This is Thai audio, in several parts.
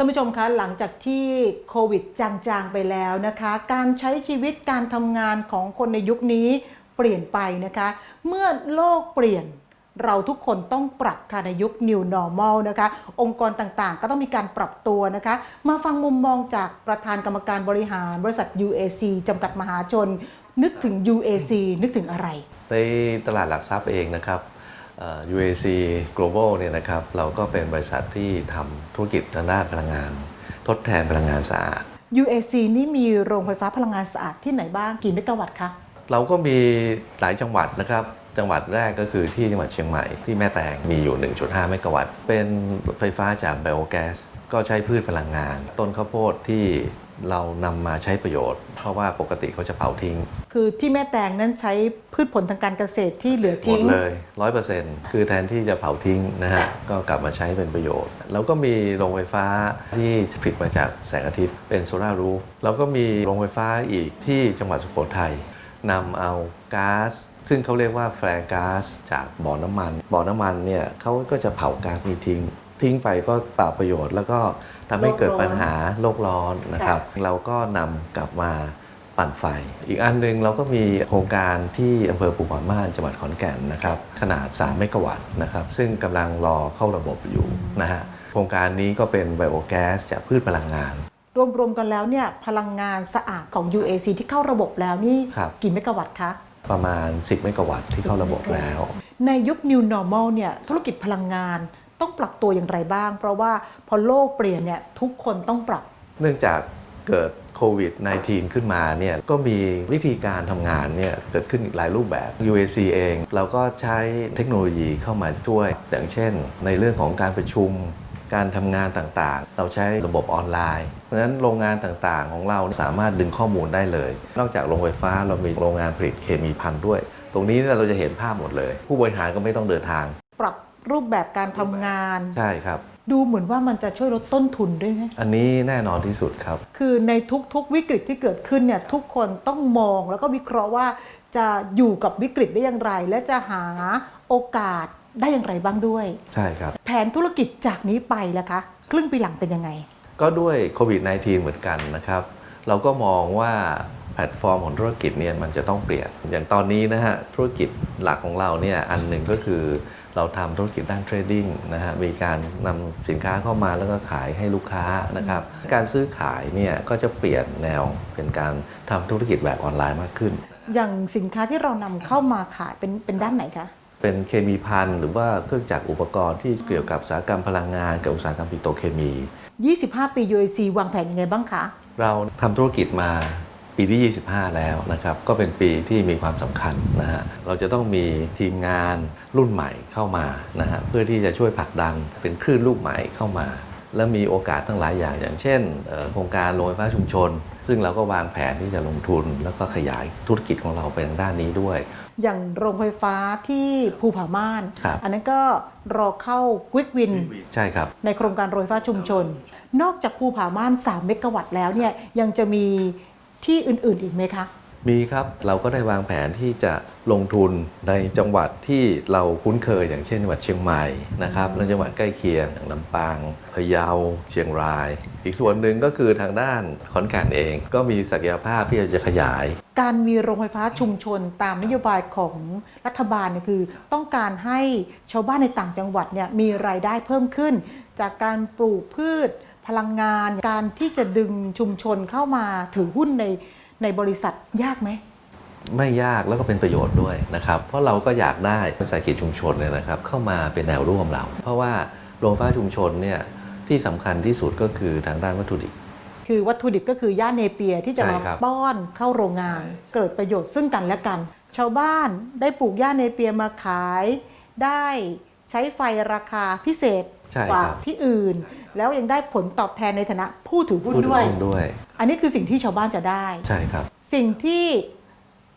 ท่านผู้ชมคะหลังจากที่โควิดจางๆไปแล้วนะคะ การใช้ชีวิตการทำงานของคนในยุคนี้เปลี่ยนไปนะคะ เมื่อโลกเปลี่ยนเราทุกคนต้องปรับค่ะในยุค New Normal นะคะ องค์กรต่างๆ ก็ต้องมีการปรับตัวนะคะ มาฟังมุมมองจากประธานกรรมการบริหารบริษัท UAC จำกัดมหาชน นึกถึง UAC นึกถึงอะไร ในตลาดหลักทรัพย์เองนะครับ UAC Global เนี่ยนะครับเราก็เป็นบริษัทที่ทำธุรกิจทางด้านพลังงาน ทดแทนพลังงานสะอาด UAC นี่มีโรงไฟฟ้าพลังงานสะอาดที่ไหนบ้างกี่เมกะวัตต์คะเราก็มีหลายจังหวัดนะครับ จังหวัดแรกก็คือที่จังหวัดเชียงใหม่ที่แม่แตงมีอยู่ 1.5 เมกะวัตต์ เป็นไฟฟ้าจากไบโอแก๊สก็ใช้พืชพลังงาน ต้นข้าวโพดที่ เรานำมาใช้ประโยชน์ เพราะว่าปกติเขาจะเผาทิ้ง คือที่แม่แตงนั้นใช้พืชผลทางการเกษตรที่เหลือหมทิ้ดง เลยร้อยเปอร์เซ็นต์คือแทนที่จะเผาทิ้งนะฮะ ก็กลับมาใช้เป็นประโยชน์ แล้วก็มีโรงไฟฟ้าที่ผลิตมาจากแสงอาทิตย์เป็นโซลารูฟแล้วก็มีโรงไฟฟ้าอีกที่จังหวัดสุโขทัยนำเอาก๊าซซึ่งเขาเรียกว่าแฟร์ก๊าซจากบ่อน้ำมัน บ่อน้ำมันเนี่ยเขาก็จะเผาก๊าซนี้ทิ้ง ทิ้งไปก็เปล่าประโยชน์ แล้วก็ทำให้เกิดปัญหาโลกร้อนนะครับ เราก็นำกลับมาปั่นไฟ อีกอันหนึงเราก็มีโครงการที่อำเภอปุผาม่านจังหวัดขอนแก่นนะครับขนาด 3 เมกะวัตต์นะครับซึ่งกำลังรอเข้าระบบอยู่นะฮะโครงการนี้ก็เป็นไบโอแก๊สจากพืชพลังงานรวมๆกันแล้วเนี่ยพลังงานสะอาดของ UAC ที่เข้าระบบแล้วนี่ครับกี่เมกะวัตต์คะประมาณ 10 เมกะวัตต์ที่เข้าระบบแล้ว ในยุค New Normal เนี่ยธุรกิจพลังงาน ต้องปรับตัวอย่างไรบ้าง เพราะว่าพอโลกเปลี่ยนเนี่ยทุกคนต้องปรับ เนื่องจากเกิดโควิด -19 ขึ้นมาเนี่ยก็มีวิธีการทำงานเนี่ยเกิดขึ้นอีกหลายรูปแบบ UAC เอง เราก็ใช้เทคโนโลยีเข้ามาช่วย อย่างเช่น ในเรื่องของการประชุม การทำงานต่างๆ เราใช้ระบบออนไลน์ เพราะฉะนั้นโรงงานต่างๆ ของเราสามารถดึงข้อมูลได้เลย นอกจากโรงไฟฟ้าเรามีโรงงานผลิตเคมีพันธุ์ด้วย ตรงนี้เราจะเห็นภาพหมดเลย ผู้บริหารก็ไม่ต้องเดินทาง รูปแบบการทำงาน ใช่ครับ ดูเหมือนว่ามันจะช่วยลดต้นทุนด้วยไหมอันนี้แน่นอนที่สุดครับ คือในทุกๆวิกฤตที่เกิดขึ้นเนี่ยทุกคนต้องมองแล้วก็วิเคราะห์ว่าจะอยู่กับวิกฤตได้อย่างไร และจะหาโอกาสได้อย่างไรบ้างด้วย ใช่ครับ แผนธุรกิจจากนี้ไปล่ะคะ ครึ่งปีหลังเป็นยังไง ก็ด้วยโควิด -19 เหมือนกันนะครับ เราก็มองว่าแพลตฟอร์มของธุรกิจเนี่ยมันจะต้องเปลี่ยน อย่างตอนนี้นะฮะธุรกิจหลักของเราเนี่ยอันหนึ่งก็คือ เราทำธุรกิจด้านเทรดดิ้งนะฮะมีการนำสินค้าเข้ามาแล้วก็ขายให้ลูกค้านะครับ การซื้อขายเนี่ยก็จะเปลี่ยนแนวเป็นการทำธุรกิจแบบออนไลน์มากขึ้น อย่างสินค้าที่เรานำเข้ามาขายเป็นเป็นด้านไหนคะเป็นเคมีพันหรือว่าเครื่องจักรอุปกรณ์ที่เกี่ยวกับอุตสาหกรรมพลังงานกับอุตสาหกรรมปิโตรเคมี 25 ปี UAC วางแผนยังไงบ้างคะ เราทำธุรกิจมา ปีที่ 25 แล้วนะครับ ก็เป็นปีที่มีความสำคัญนะฮะ เราจะต้องมีทีมงานรุ่นใหม่เข้ามานะฮะ เพื่อที่จะช่วยผลักดันเป็นคลื่นลูกใหม่เข้ามา และมีโอกาสทั้งหลายอย่าง อย่างเช่นเอ่อโครงการโรงไฟฟ้าชุมชน ซึ่งเราก็วางแผนที่จะลงทุน แล้วก็ขยายธุรกิจของเราเป็นด้านนี้ด้วย อย่างโรงไฟฟ้าที่ภูผาม่านครับอันนั้นก็รอเข้าควิกวิน ใช่ครับ ในโครงการโรงไฟฟ้าชุมชน นอกจากภูผาม่าน 3 เมกะวัตต์แล้วเนี่ยยังจะมี ที่อื่นๆอีกไหมคะ มีครับเราก็ได้วางแผนที่จะลงทุนในจังหวัดที่เราคุ้นเคยอย่างเช่นจังหวัดเชียงใหม่นะครับและจังหวัดใกล้เคียงอย่างลำปางพะเยาเชียงราย อีกส่วนหนึ่งก็คือทางด้านขอนแก่นเอง ก็มีศักยภาพที่จะขยาย การมีโรงไฟฟ้าชุมชนตามนโยบายของรัฐบาลเนี่ยคือ ต้องการให้ชาวบ้านในต่างจังหวัดเนี่ยมีรายได้เพิ่มขึ้น จากการปลูกพืช พลังงาน การที่จะดึงชุมชนเข้ามาถือหุ้นในในบริษัทยากไหมไม่ยากแล้วก็เป็นประโยชน์ด้วยนะครับ เพราะเราก็อยากได้วิสาหกิจชุมชนเนี่ยนะครับ เข้ามาเป็นแนวร่วมเรา เพราะว่าโรงไฟฟ้าชุมชนเนี่ยที่สำคัญที่สุดก็คือทางด้านวัตถุดิบ คือวัตถุดิบก็คือย่าเนเปียที่จะมาใช่ครับป้อนเข้าโรงงาน เกิดประโยชน์ซึ่งกันและกัน ชาวบ้านได้ปลูกย่าเนเปียมาขายได้ ใช้ไฟราคาพิเศษใช่กว่าครับ ที่อื่น แล้วยังได้ผลตอบแทนในฐานะผู้ถือหุ้นพูดถึงด้วย หุ้นด้วย อันนี้คือสิ่งที่ชาวบ้านจะได้ ใช่ครับ สิ่งที่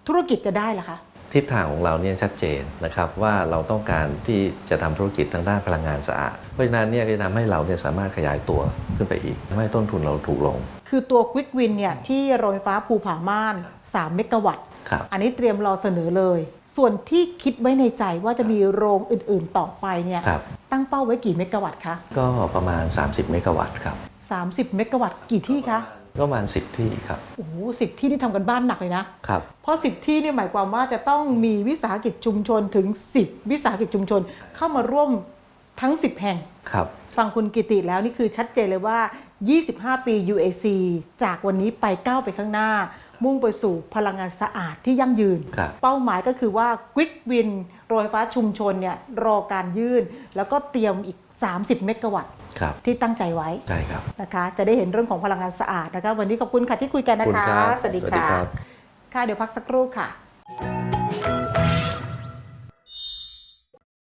ธุรกิจจะได้ล่ะคะ ทิศทางของเราเนี่ยชัดเจนนะครับว่าเราต้องการที่จะทำธุรกิจทางด้านพลังงานสะอาด เพราะฉะนั้นเนี่ยก็จะทำให้เราเนี่ยสามารถขยายตัวขึ้นไปอีกทำให้ต้นทุนเราถูกลงคือตัวควิกวินเนี่ยที่โรงไฟฟ้าภูผาม่าน 3 เมกะวัตต์ ครับ อันนี้เตรียมรอเสนอเลย ส่วนที่คิดไว้ในใจว่าจะมีโรงอื่นๆต่อไปเนี่ยครับ ตั้งเป้าไว้กี่เมกะวัตต์คะก็ประมาณ 30 เมกะวัตต์ครับ30 เมกะวัตต์กี่ที่คะก็ประมาณ 10 ที่ครับโอ้โหสิที่นี่ทำกันบ้านหนักเลยนะ ครับ เพราะ 10 ที่นี่หมายความว่าจะต้องมีวิสาหกิจชุมชนถึง 10 วิสาหกิจชุมชนเข้ามาร่วมทั้ง 10 แห่ง ครับ ฟังคุณกิติแล้วนี่คือชัดเจนเลยว่า 25 ปี UAC จากวันนี้ไปก้าวไปข้างหน้า มุ่งไปสู่พลังงานสะอาดที่ยั่งยืนครับเป้าหมายก็คือว่า Quick Win โรงไฟฟ้าชุมชนเนี่ยรอการยื่น แล้วก็เตรียมอีก 30 เมกะวัตต์ครับที่ตั้งใจไว้ใช่ครับนะคะจะได้เห็นเรื่องของพลังงานสะอาดนะคะวันนี้ขอบคุณค่ะที่คุยกันนะขอบคะคุณครับสวัสดีสวัสดีค่ะครับค่ะเดี๋ยวพักสักครู่ค่ะ